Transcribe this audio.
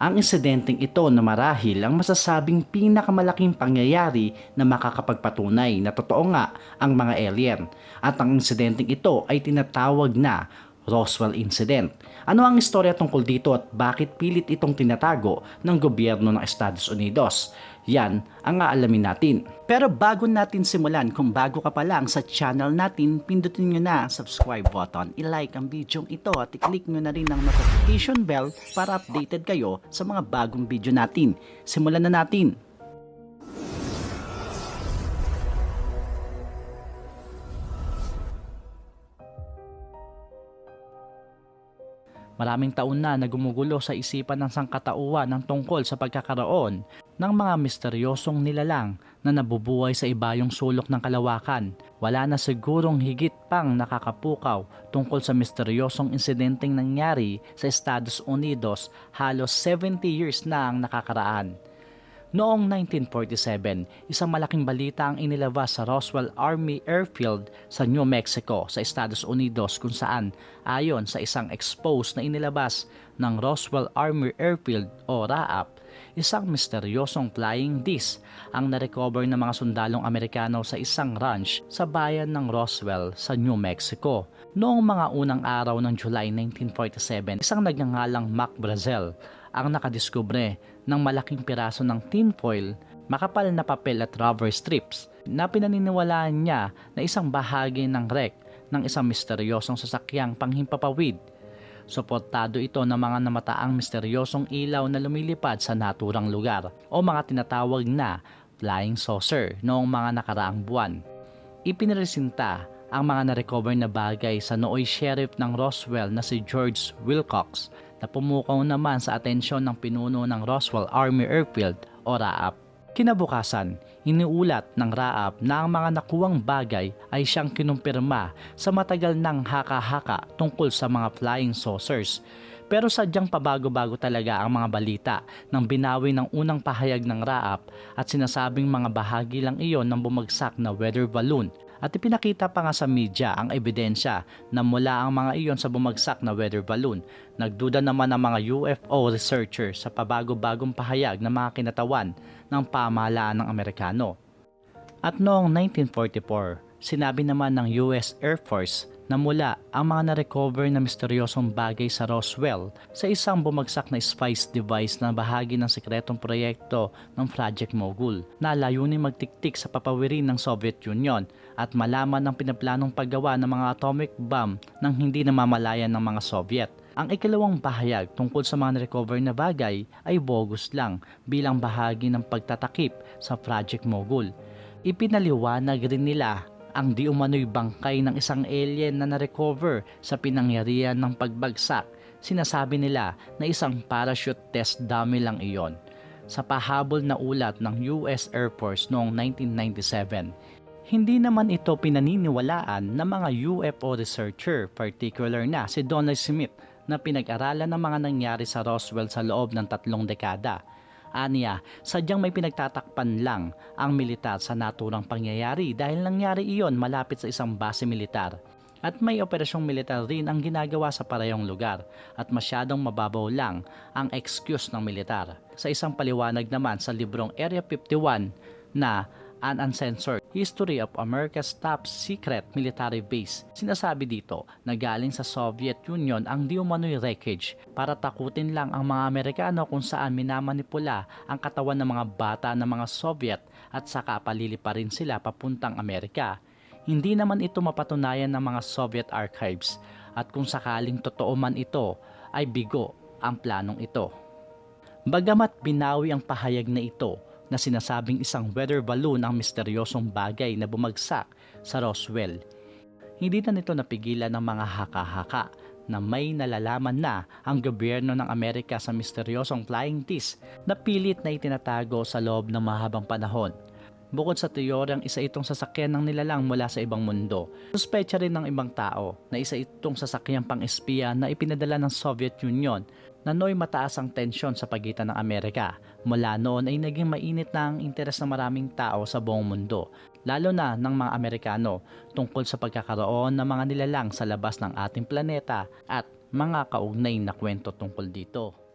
Ang insidenteng ito na marahil ang masasabing pinakamalaking pangyayari na makakapagpatunay na totoo nga ang mga alien. At ang insidenteng ito ay tinatawag na Roswell Incident. Ano ang istorya tungkol dito at bakit pilit itong tinatago ng gobyerno ng Estados Unidos? Yan ang aalamin natin. Pero bago natin simulan, kung bago ka pa lang sa channel natin, pindutin nyo na ang subscribe button, i-like ang video ito at i-click nyo na rin ang notification bell para updated kayo sa mga bagong video natin. Simulan na natin! Maraming taon na na gumugulo sa isipan ng sangkatauhan ng tungkol sa pagkakaroon ng mga misteryosong nilalang na nabubuhay sa ibayong sulok ng kalawakan. Wala na sigurong higit pang nakakapukaw tungkol sa misteryosong insidenteng nangyari sa Estados Unidos halos 70 years na ang nakakaraan. Noong 1947, isang malaking balita ang inilabas sa Roswell Army Airfield sa New Mexico sa Estados Unidos kung saan ayon sa isang expose na inilabas ng Roswell Army Airfield o RAAP, isang misteryosong flying disc ang narecover ng mga sundalong Amerikano sa isang ranch sa bayan ng Roswell sa New Mexico. Noong mga unang araw ng July 1947, isang nagngangalang Mac Brazel ang nakadiskubre ng malaking piraso ng tinfoil, makapal na papel at rubber strips na pinaniniwalaan niya na isang bahagi ng wreck ng isang misteryosong sasakyang panghimpapawid. Suportado ito ng mga namataang misteryosong ilaw na lumilipad sa naturang lugar o mga tinatawag na flying saucer noong mga nakaraang buwan. Ipinresinta ang mga na-recover na bagay sa nooy sheriff ng Roswell na si George Wilcox na pumukaw naman sa atensyon ng pinuno ng Roswell Army Airfield o RAAP. Kinabukasan, iniulat ng RAAP na ang mga nakuwang bagay ay siyang kinumpirma sa matagal ng haka-haka tungkol sa mga flying saucers. Pero sadyang pabago-bago talaga ang mga balita nang binawi ng unang pahayag ng RAAP at sinasabing mga bahagi lang iyon ng bumagsak na weather balloon at ipinakita pa nga sa media ang ebidensya na mula ang mga iyon sa bumagsak na weather balloon. Nagduda naman ang mga UFO researchers sa pabago-bagong pahayag ng mga kinatawan ng pamahalaan ng Amerikano. At noong 1944, sinabi naman ng US Air Force na mula ang mga na-recover na misteryosong bagay sa Roswell sa isang bumagsak na spice device na bahagi ng sekretong proyekto ng Project Mogul na layunin magtiktik sa papawirin ng Soviet Union at malaman ang pinaplanong paggawa ng mga atomic bomb nang hindi namamalayan ng mga Soviet. Ang ikalawang pahayag tungkol sa mga recover na bagay ay bogus lang bilang bahagi ng pagtatakip sa Project Mogul. Ipinaliwanag rin nila ang di umano'y bangkay ng isang alien na na-recover sa pinangyarihan ng pagbagsak. Sinasabi nila na isang parachute test dummy lang iyon. Sa pahabol na ulat ng US Air Force noong 1997, hindi naman ito pinaniniwalaan ng mga UFO researcher, particular na si Donald Smith na pinag-aralan ng mga nangyari sa Roswell sa loob ng tatlong dekada. Aniya, sadyang may pinagtatakpan lang ang militar sa naturang pangyayari dahil nangyari iyon malapit sa isang base militar. At may operasyong militar rin ang ginagawa sa parehong lugar at masyadong mababaw lang ang excuse ng militar. Sa isang paliwanag naman sa librong Area 51 na An Uncensored History of America's Top Secret Military Base. Sinasabi dito na galing sa Soviet Union ang di umano'y wreckage para takutin lang ang mga Amerikano kung saan minamanipula ang katawan ng mga bata ng mga Soviet at saka palilipa rin sila papuntang Amerika. Hindi naman ito mapatunayan ng mga Soviet archives at kung sakaling totoo man ito ay bigo ang planong ito. Bagamat binawi ang pahayag na ito, na sinasabing isang weather balloon ang misteryosong bagay na bumagsak sa Roswell. Hindi na nito napigilan ng mga haka-haka na may nalalaman na ang gobyerno ng Amerika sa misteryosong flying disc na pilit na itinatago sa loob ng mahabang panahon. Bukod sa teoryang isa itong sasakyan ng nilalang mula sa ibang mundo, suspecha rin ng ibang tao na isa itong sasakyang pang-espiya na ipinadala ng Soviet Union na noy mataas ang tensyon sa pagitan ng Amerika. Mula noon ay naging mainit na ang interes ng maraming tao sa buong mundo, lalo na ng mga Amerikano tungkol sa pagkakaroon ng mga nilalang sa labas ng ating planeta at mga kaugnay na kwento tungkol dito.